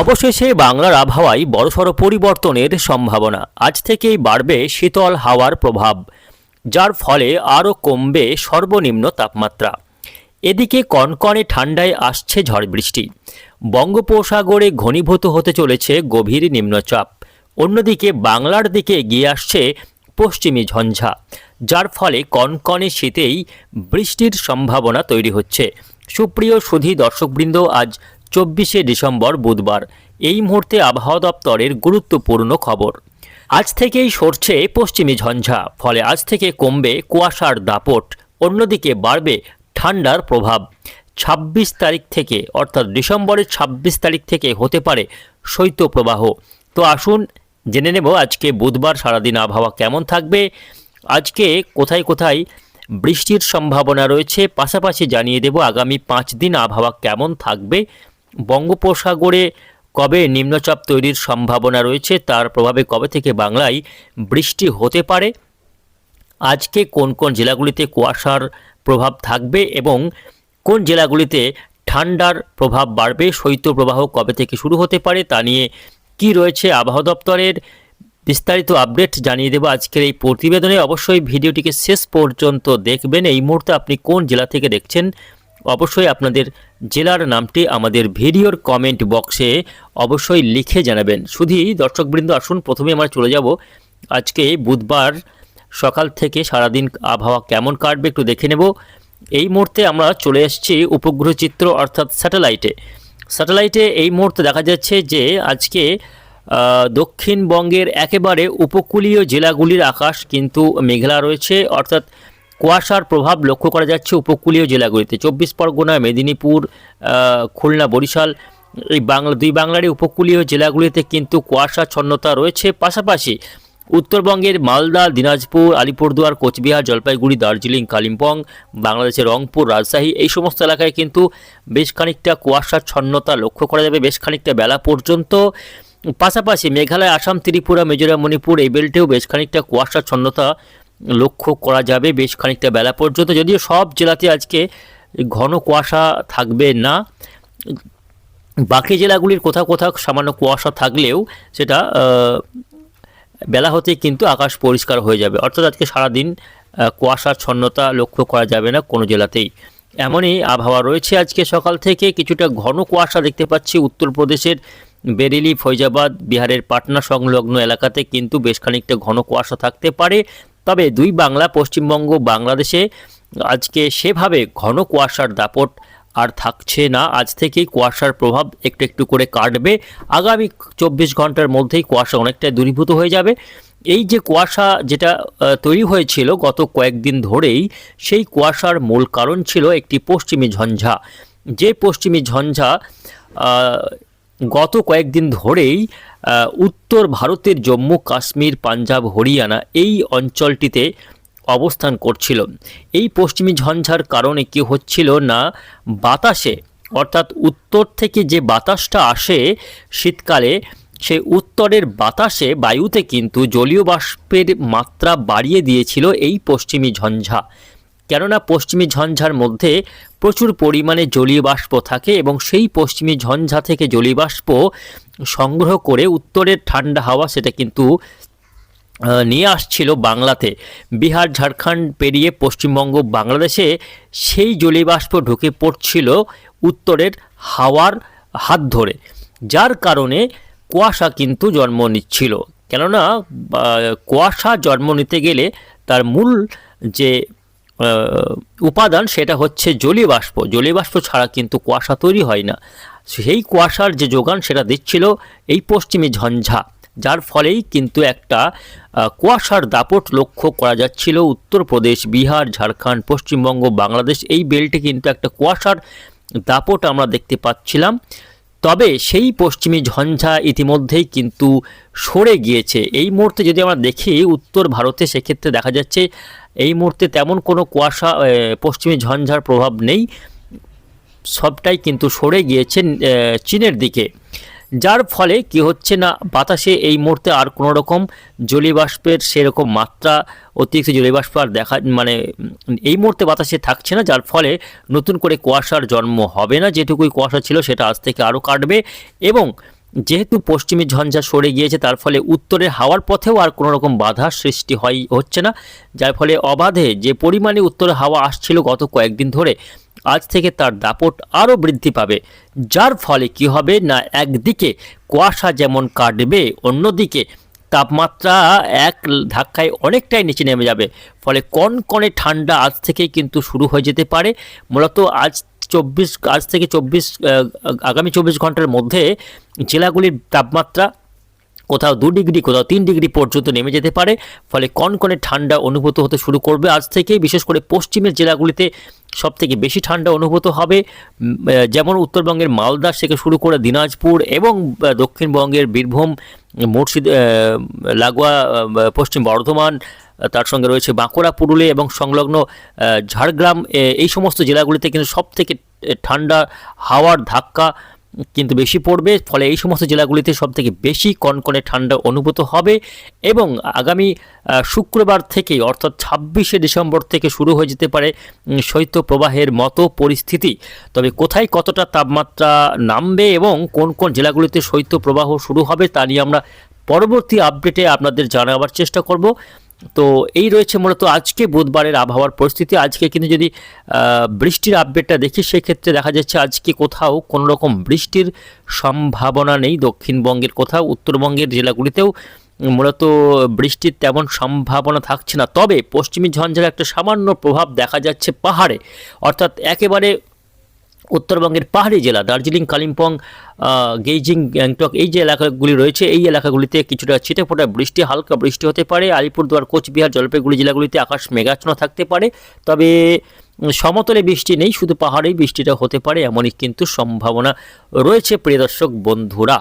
অবশেষে বাংলার আবহাওয়ায় বড়সড় পরিবর্তনের সম্ভাবনা। আজ থেকেই বাড়বে শীতল হাওয়ার প্রভাব, যার ফলে আরও কমবে সর্বনিম্ন তাপমাত্রা। এদিকে কনকনে ঠান্ডায় আসছে ঝড় বৃষ্টি। বঙ্গোপসাগরে ঘনীভূত হতে চলেছে গভীর নিম্নচাপ। অন্যদিকে বাংলার দিকে এগিয়ে আসছে পশ্চিমী ঝঞ্ঝা, যার ফলে কনকনে শীতেই বৃষ্টির সম্ভাবনা তৈরি হচ্ছে। সুপ্রিয় সুধী দর্শকবৃন্দ, আজ চব্বিশে ডিসেম্বর বুধবার। এই মুহূর্তে আবহাওয়া দপ্তরের গুরুত্বপূর্ণ খবর। আজ থেকেই সরছে পশ্চিমী ঝঞ্ঝা, ফলে আজ থেকে কমবে কুয়াশার দাপট, অন্যদিকে বাড়বে ঠান্ডার প্রভাব। ছাব্বিশ তারিখ থেকে, অর্থাৎ ডিসেম্বরের ছাব্বিশ তারিখ থেকে হতে পারে শৈত্যপ্রবাহ। তো আসুন জেনে নেব আজকে বুধবার সারাদিন আবহাওয়া কেমন থাকবে। আজকে কোথায় কোথায় বৃষ্টির সম্ভাবনা রয়েছে, পাশাপাশি জানিয়ে দেব আগামী পাঁচ দিন আবহাওয়া কেমন থাকবে। বঙ্গোপসাগরে কবে নিম্নচাপ তৈরির সম্ভাবনা রয়েছে, তার প্রভাবে কবে থেকে বাংলায় বৃষ্টি হতে পারে? আজকে কোন কোন জেলাগুলিতে কুয়াশার প্রভাব থাকবে এবং কোন জেলাগুলিতে ঠান্ডার প্রভাব বাড়বে শৈত্যপ্রবাহ কবে থেকে শুরু হতে পারে, তা নিয়ে কি রয়েছে আবহাওয়া দপ্তরের বিস্তারিত আপডেট জানিয়ে দেবো আজকের এই প্রতিবেদনে। অবশ্যই ভিডিওটিকে শেষ পর্যন্ত দেখবেন। এই মুহূর্তে আপনি কোন জেলা থেকে দেখছেন অবশ্যই আপনাদের জেলার নামটি আমাদের ভিডিওর কমেন্ট বক্সে অবশ্যই লিখে জানাবেন। শুধুই দর্শকবৃন্দ, আসুন, প্রথমে আমরা চলে যাব। আজকে বুধবার সকাল থেকে সারাদিন আবহাওয়া কেমন কাটবে একটু দেখে নেব। এই মুহূর্তে আমরা চলে এসেছি উপগ্রহ চিত্র অর্থাৎ স্যাটেলাইটে স্যাটেলাইটে এই মুহূর্তে দেখা যাচ্ছে যে আজকে দক্ষিণবঙ্গের একেবারে উপকূলীয় জেলাগুলির আকাশ কিন্তু মেঘলা রয়েছে। অর্থাৎ কুয়াশার প্রভাব লক্ষ্য করা যাচ্ছে উপকূলীয় জেলাগুলিতে। চব্বিশ পরগনা, মেদিনীপুর খুলনা, বরিশাল, এই বাংলা, দুই বাংলারই উপকূলীয় জেলাগুলিতে কিন্তু কুয়াশাচ্ছন্নতা রয়েছে। পাশাপাশি উত্তরবঙ্গের মালদা, দিনাজপুর, আলিপুরদুয়ার, কোচবিহার, জলপাইগুড়ি, দার্জিলিং, কালিম্পং, বাংলাদেশের রংপুর, রাজশাহী, এই সমস্ত এলাকায় কিন্তু বেশ খানিকটা কুয়াশাচ্ছন্নতা লক্ষ্য করা যাবে, বেশ খানিকটা বেলা পর্যন্ত। পাশাপাশি মেঘালয়, আসাম, ত্রিপুরা, মিজোরাম, মণিপুর, এই বেল্টেও বেশ খানিকটা কুয়াশাচ্ছন্নতা লক্ষ্য করা যাবে বেশ খানিকটা বেলা পর্যন্ত। যদিও সব জেলাতে আজকে ঘন কুয়াশা থাকবে না। বাকি জেলাগুলির কোথাও কোথাও সামান্য কুয়াশা থাকলেও সেটা বেলা হতেই কিন্তু আকাশ পরিষ্কার হয়ে যাবে। অর্থাৎ আজকে সারাদিন কুয়াশার ছন্নতা লক্ষ্য করা যাবে না কোনো জেলাতেই। এমনই আবহাওয়া রয়েছে আজকে সকাল থেকে। কিছুটা ঘন কুয়াশা দেখতে পাচ্ছি উত্তরপ্রদেশের বেরেলি, ফৈজাবাদ, বিহারের পাটনা সংলগ্ন এলাকাতে কিন্তু বেশ খানিকটা ঘন কুয়াশা থাকতে পারে। তবে দুই বাংলা, পশ্চিমবঙ্গ, বাংলাদেশে আজকে সেভাবে ঘন কুয়াশার দাপট আর থাকছে না। আজ থেকেই কুয়াশার প্রভাব একটু একটু করে কাটবে। আগামী চব্বিশ ঘণ্টার মধ্যেই কুয়াশা অনেকটাই দূরীভূত হয়ে যাবে। এই যে কুয়াশা যেটা তৈরি হয়েছিল গত কয়েকদিন ধরেই, সেই কুয়াশার মূল কারণ ছিল একটি পশ্চিমী ঝঞ্ঝা। যে পশ্চিমী ঝঞ্ঝা গত কয়েকদিন ধরেই উত্তর ভারতের জম্মু কাশ্মীর, পাঞ্জাব, হরিয়ানা এই অঞ্চলটিতে অবস্থান করছিল। এই পশ্চিমী ঝঞ্ঝার কারণে কি হচ্ছিল না, বাতাসে, অর্থাৎ উত্তর থেকে যে বাতাসটা আসে শীতকালে, সে উত্তরের বাতাসে বায়ুতে কিন্তু জলীয় বাষ্পের মাত্রা বাড়িয়ে দিয়েছিল এই পশ্চিমী ঝঞ্ঝা। কেননা পশ্চিমী ঝঞ্ঝার মধ্যে প্রচুর পরিমাণে জলীয় বাষ্প থাকে এবং সেই পশ্চিমী ঝঞ্ঝা থেকে জলীয় বাষ্প সংগ্রহ করে উত্তরের ঠান্ডা হাওয়া সেটা কিন্তু নিয়ে আসছিল বাংলাতে। বিহার, ঝাড়খণ্ড পেরিয়ে পশ্চিমবঙ্গ, বাংলাদেশে সেই জলীয়বাষ্প ঢুকে পড়ছিল উত্তরের হাওয়ার হাত ধরে। যার কারণে কুয়াশা কিন্তু জন্ম নিচ্ছিল। কেননা কুয়াশা জন্ম নিতে গেলে তার মূল যে উপাদান সেটা হচ্ছে জলীয় বাষ্প। বাষ্প ছাড়া কিন্তু কুয়াশা তৈরি হয় না। সেই কুয়াশার যে যোগান সেটা দিচ্ছিল এই পশ্চিমী ঝঞ্ঝা, যার ফলেই কিন্তু একটা কুয়াশার দাপট লক্ষ্য করা যাচ্ছিল উত্তরপ্রদেশ, বিহার, ঝাড়খণ্ড, পশ্চিমবঙ্গ, বাংলাদেশ। এই বেল্টে কিন্তু একটা কুয়াশার দাপট আমরা দেখতে পাচ্ছিলাম। তবে সেই পশ্চিমী ঝঞ্ঝা ইতিমধ্যেই কিন্তু সরে গিয়েছে। এই মুহূর্তে যদি আমরা দেখি, উত্তর ভারতে সেক্ষেত্রে দেখা যাচ্ছে এই মুহূর্তে তেমন কোনো কুয়াশা পশ্চিমী ঝঞ্ঝার প্রভাব নেই। সবটাই কিন্তু সরে গিয়েছে চীনের দিকে। যার ফলে কি হচ্ছে না, বাতাসে এই মুহূর্তে আর কোনো রকম জলীয়বাষ্পের সেরকম মাত্রা, অতিরিক্ত জলীয়বাষ্প আর দেখা মানে এই মুহূর্তে বাতাসে থাকছে না, যার ফলে নতুন করে কুয়াশার জন্ম হবে না। যেটুকুই কুয়াশা ছিল, সেটা আজ থেকে আরও কাটবে এবং যেহেতু পশ্চিমী ঝঞ্ঝা সরে গিয়েছে, তার ফলে উত্তরের হাওয়ার পথেও আর কোনো রকম বাধা সৃষ্টি হয়, হচ্ছে না। যার ফলে অবাধে যে পরিমাণে উত্তরে হাওয়া আসছিল গত কয়েকদিন ধরে, আজ থেকে তার দাপট আরও বৃদ্ধি পাবে। যার ফলে কি হবে না একদিকে কুয়াশা যেমন কাটবে, অন্যদিকে তাপমাত্রা এক ধাক্কায় অনেকটাই নিচে নেমে যাবে। ফলে কনকনে ঠান্ডা আজ থেকে কিন্তু শুরু হয়ে যেতে পারে। মূলত আজ চব্বিশ, আজ থেকে চব্বিশ আগামী চব্বিশ ঘণ্টার মধ্যে জেলাগুলির তাপমাত্রা কোথাও দু ডিগ্রি, কোথাও তিন ডিগ্রি পর্যন্ত নেমে যেতে পারে। ফলে কনকনে ঠান্ডা অনুভূত হতে শুরু করবে আজ থেকে। বিশেষ করে পশ্চিমের জেলাগুলিতে সব থেকে বেশি ঠান্ডা অনুভূত হবে। যেমন উত্তরবঙ্গের মালদা থেকে শুরু করে দিনাজপুর এবং দক্ষিণবঙ্গের বীরভূম, মুর্শিদ লাগোয়া পশ্চিম বর্ধমান তার সঙ্গে রয়েছে বাঁকুড়া, পুরুলিয়া এবং সংলগ্ন ঝাড়গ্রাম। এই সমস্ত জেলাগুলিতে কিন্তু সব থেকে ঠান্ডা, হাওয়ার ধাক্কা কিন্তু বেশি পড়বে। ফলে এই সমস্ত জেলাগুলিতে সব থেকে বেশি কনকনে ঠান্ডা অনুভূত হবে এবং আগামী শুক্রবার থেকে অর্থাৎ ছাব্বিশে ডিসেম্বর থেকে শুরু হয়ে যেতে পারে শৈত্যপ্রবাহের মতো পরিস্থিতি। তবে কোথায় কতটা তাপমাত্রা নামবে এবং কোন কোন জেলাগুলিতে শৈত্যপ্রবাহ শুরু হবে তা নিয়ে আমরা পরবর্তী আপডেটে আপনাদের জানাবার চেষ্টা করব। তো এই রয়েছে মূলত আজকে বুধবারের আবহাওয়ার পরিস্থিতি। আজকে কিন্তু যদি বৃষ্টির আপডেটটা দেখি, সেক্ষেত্রে দেখা যাচ্ছে আজকে কোথাও কোনো রকম বৃষ্টির সম্ভাবনা নেই দক্ষিণবঙ্গের কোথাও। উত্তরবঙ্গের জেলাগুলিতেও মূলত বৃষ্টির তেমন সম্ভাবনা থাকছে না। তবে পশ্চিমী ঝঞ্ঝার একটা সামান্য প্রভাব দেখা যাচ্ছে পাহাড়ে। অর্থাৎ একেবারে উত্তরবঙ্গের পাহাড়ি জেলা, দার্জিলিং, কালিম্পং গেইজিং, গ্যাংটক, এই যে এলাকাগুলি রয়েছে, এই এলাকাগুলিতে কিছুটা ছিটেফোঁটা বৃষ্টি, হালকা বৃষ্টি হতে পারে। আলিপুরদুয়ার, কোচবিহার, জলপাইগুড়ি জেলাগুলিতে আকাশ মেঘাচ্ছন্ন থাকতে পারে। তবে সমতলে বৃষ্টি নেই, শুধু পাহাড়েই বৃষ্টিটা হতে পারে, এমনই কিন্তু সম্ভাবনা রয়েছে, প্রিয় দর্শক বন্ধুরা।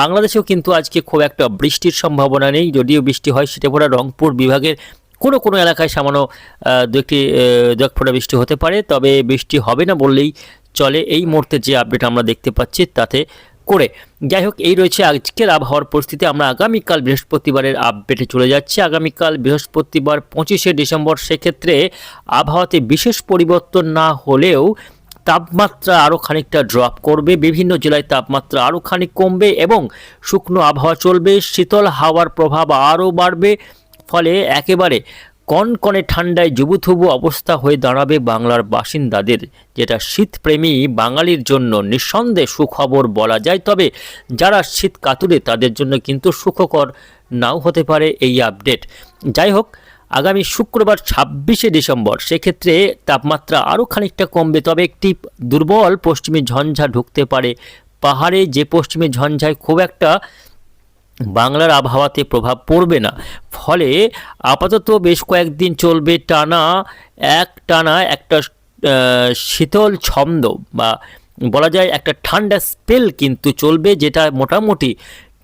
বাংলাদেশেও কিন্তু আজকে খুব একটা বৃষ্টির সম্ভাবনা নেই, যদিও বৃষ্টি হয় ছিটেফোঁটা রংপুর বিভাগের কোনো কোনো এলাকায় সামান্য দু একটি দু এক ফোঁটা বৃষ্টি হতে পারে, তবে বৃষ্টি হবে না বললেই চলে এই মুহূর্তে যে আপডেট আমরা দেখতে পাচ্ছি তাতে করে। যাই হোক, এই রয়েছে আজকের আবহাওয়ার পরিস্থিতি। আমরা আগামীকাল বৃহস্পতিবারের আপডেটে চলে যাচ্ছি। আগামীকাল বৃহস্পতিবার পঁচিশে ডিসেম্বর সেক্ষেত্রে আবহাওয়াতে বিশেষ পরিবর্তন না হলেও তাপমাত্রা আরও খানিকটা ড্রপ করবে। বিভিন্ন জেলায় তাপমাত্রা আরও খানিক কমবে এবং শুকনো আবহাওয়া চলবে। শীতল হাওয়ার প্রভাব আরও বাড়বে। ফলে একেবারে কনকনে ঠান্ডায় জুবুথুবু অবস্থা হয়ে দাঁড়াবে বাংলার বাসিন্দাদের। যেটা শীতপ্রেমী বাঙালির জন্য নিঃসন্দেহে সুখবর বলা যায়। তবে যারা শীত কাতুরে, তাদের জন্য কিন্তু সুখকর নাও হতে পারে এই আপডেট। যাই হোক, আগামী শুক্রবার ছাব্বিশে ডিসেম্বর, সেক্ষেত্রে তাপমাত্রা আরও খানিকটা কমবে। তবে একটি দুর্বল পশ্চিমী ঝঞ্ঝা ঢুকতে পারে। পাহাড়ে যে পশ্চিমী ঝঞ্ঝায় খুব একটা বাংলার আবহাওয়াতে প্রভাব পড়বে না। ফলে আপাতত বেশ কয়েকদিন চলবে টানা, এক টানা একটা শীতল ছন্দ বা বলা যায় একটা ঠান্ডা স্পেল কিন্তু চলবে যেটা মোটামুটি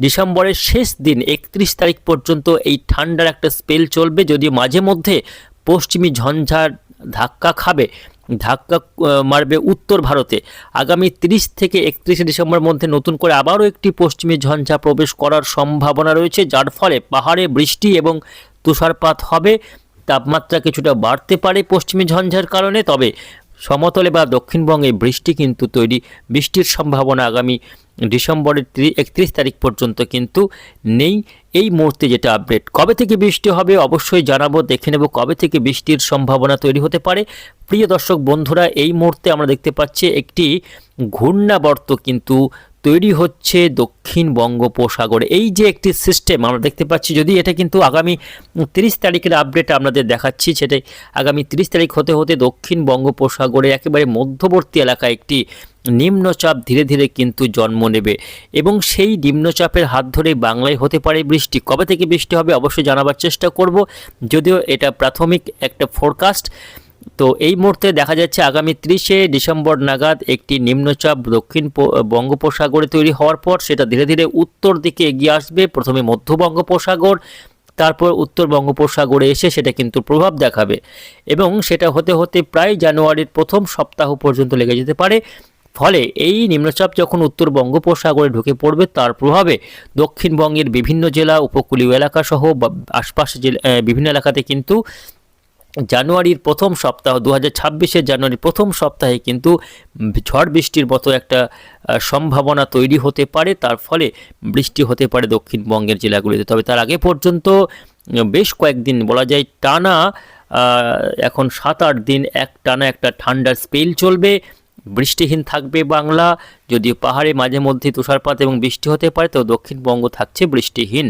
ডিসেম্বরের শেষ দিন, একত্রিশ তারিখ পর্যন্ত এই ঠান্ডার একটা স্পেল চলবে, যদি মাঝে মধ্যে পশ্চিমী ঝঞ্ঝার ধাক্কা খাবে। ধাক্কা মারবে উত্তর ভারতে। আগামী তিরিশ থেকে একত্রিশে ডিসেম্বর মধ্যে নতুন করে আবারও একটি পশ্চিমী ঝঞ্ঝা প্রবেশ করার সম্ভাবনা রয়েছে, যার ফলে পাহাড়ে বৃষ্টি এবং তুষারপাত হবে। তাপমাত্রা কিছুটা বাড়তে পারে পশ্চিমী ঝঞ্ঝার কারণে, তবে সমতলে বা দক্ষিণবঙ্গে বৃষ্টি কিন্তু তৈরি বৃষ্টির সম্ভাবনা আগামী ডিসেম্বরের একত্রিশ তারিখ পর্যন্ত কিন্তু নেই। এই মুহূর্তে যেটা আপডেট, কবে থেকে বৃষ্টি হবে অবশ্যই জানাব, দেখে নেব কবে থেকে বৃষ্টির সম্ভাবনা তৈরি হতে পারে। প্রিয় দর্শক বন্ধুরা, এই মুহূর্তে আমরা দেখতে পাচ্ছি একটি ঘূর্ণাবর্ত কিন্তু তৈরি হচ্ছে দক্ষিণ বঙ্গোপসাগরে। এই যে একটি সিস্টেম আমরা দেখতে পাচ্ছি যদি এটা কিন্তু আগামী তিরিশ তারিখের আপডেট আপনাদের দেখাচ্ছি, সেটাই আগামী তিরিশ তারিখ হতে হতে দক্ষিণ বঙ্গোপসাগরে একেবারে মধ্যবর্তী এলাকায় একটি নিম্নচাপ ধীরে ধীরে কিন্তু জন্ম নেবে এবং সেই নিম্নচাপের হাত ধরে বাংলায় হতে পারে বৃষ্টি। কবে থেকে বৃষ্টি হবে অবশ্যই জানাবার চেষ্টা করব, যদিও এটা প্রাথমিক একটা ফোরকাস্ট তো এই মুহূর্তে দেখা যাচ্ছে আগামী ত্রিশে ডিসেম্বর নাগাদ একটি নিম্নচাপ দক্ষিণ বঙ্গোপসাগরে তৈরি হওয়ার পর সেটা ধীরে ধীরে উত্তর দিকে এগিয়ে আসবে, প্রথমে মধ্য বঙ্গোপসাগর, তারপর উত্তর বঙ্গোপসাগরে এসে সেটা কিন্তু প্রভাব দেখাবে এবং সেটা হতে হতে প্রায় জানুয়ারির প্রথম সপ্তাহ পর্যন্ত লেগে যেতে পারে। ফলে এই নিম্নচাপ যখন উত্তর বঙ্গোপসাগরে ঢুকে পড়বে, তার প্রভাবে দক্ষিণবঙ্গের বিভিন্ন জেলা, উপকূলীয় এলাকা সহ বা আশপাশ বিভিন্ন এলাকাতে কিন্তু জানুয়ারির প্রথম সপ্তাহ দু হাজার জানুয়ারির প্রথম সপ্তাহে কিন্তু ঝড় বৃষ্টির মতো একটা সম্ভাবনা তৈরি হতে পারে। তার ফলে বৃষ্টি হতে পারে দক্ষিণবঙ্গের জেলাগুলিতে। তবে তার আগে পর্যন্ত বেশ কয়েকদিন বলা যায় টানা এখন সাত আট দিন এক টানা একটা ঠান্ডার স্পেল চলবে। বৃষ্টিহীন থাকবে বাংলা, যদিও পাহাড়ে মাঝে মধ্যে তুষারপাত এবং বৃষ্টি হতে পারে তো দক্ষিণবঙ্গ থাকছে বৃষ্টিহীন।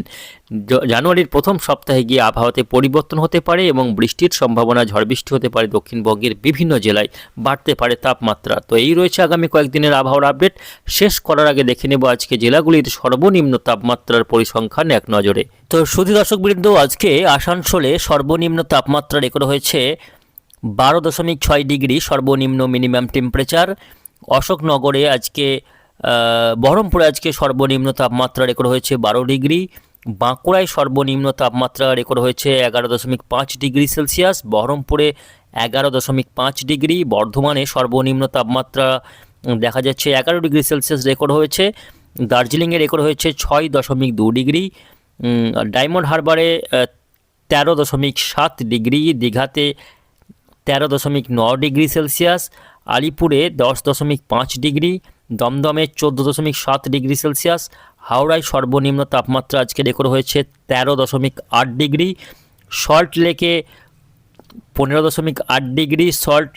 জানুয়ারির প্রথম সপ্তাহে গিয়ে আবহাওয়াতে পরিবর্তন হতে পারে এবং বৃষ্টির সম্ভাবনা, ঝড় বৃষ্টি হতে পারে দক্ষিণবঙ্গের বিভিন্ন জেলায় বাড়তে পারে তাপমাত্রা। তো এই রয়েছে আগামী কয়েকদিনের আবহাওয়ার আপডেট। শেষ করার আগে দেখে নেব আজকে জেলাগুলির সর্বনিম্ন তাপমাত্রার পরিসংখ্যান এক নজরে। তো সুধী দর্শকবৃন্দ, আজকে আসানসোলে সর্বনিম্ন তাপমাত্রা রেকর্ড হয়েছে বারো দশমিক ছয় ডিগ্রি সর্বনিম্ন মিনিমাম টেম্পারেচার। অশোকনগরে আজকে বহরমপুরে আজকে সর্বনিম্ন তাপমাত্রা রেকর্ড হয়েছে বারো ডিগ্রি। বাঁকুড়ায় সর্বনিম্ন তাপমাত্রা রেকর্ড হয়েছে এগারো দশমিক পাঁচ ডিগ্রি সেলসিয়াস। বহরমপুরে এগারো দশমিক পাঁচ ডিগ্রি। বর্ধমানে সর্বনিম্ন তাপমাত্রা দেখা যাচ্ছে এগারো ডিগ্রি সেলসিয়াস রেকর্ড হয়েছে। দার্জিলিংয়ে রেকর্ড হয়েছে ছয় দশমিক দু ডিগ্রি। ডায়মন্ড হারবারে তেরো দশমিক সাত ডিগ্রি। দীঘাতে তেরো দশমিক ন ডিগ্রি সেলসিয়াস, আলিপুরে দশ দশমিক পাঁচ ডিগ্রি, দমদমে চোদ্দ দশমিক সাত ডিগ্রি সেলসিয়াস, হাওড়ায় সর্বনিম্ন তাপমাত্রা আজকে রেকর্ড হয়েছে তেরো দশমিক আট ডিগ্রি, সল্ট লেকে পনেরো দশমিক আট ডিগ্রি, সল্ট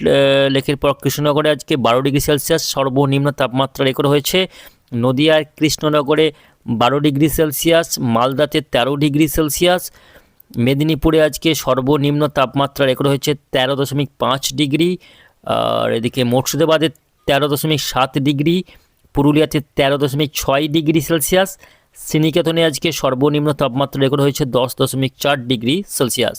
লেকের পর কৃষ্ণনগরে আজকে বারো ডিগ্রি সেলসিয়াস, সর্বনিম্ন তাপমাত্রা রেকর্ড হয়েছে, নদিয়ার কৃষ্ণনগরে বারো ডিগ্রি সেলসিয়াস, মালদাতে তেরো ডিগ্রি সেলসিয়াস মেদিনীপুরে আজকে সর্বনিম্ন তাপমাত্রা রেকর্ড হয়েছে তেরো দশমিক পাঁচ ডিগ্রি, আর এদিকে মুর্শিদাবাদে তেরো দশমিক সাত ডিগ্রি, পুরুলিয়াতে তেরো দশমিক ছয় ডিগ্রি সেলসিয়াস, সিনিকেতনে আজকে সর্বনিম্ন তাপমাত্রা রেকর্ড হয়েছে দশ দশমিক চার ডিগ্রি সেলসিয়াস।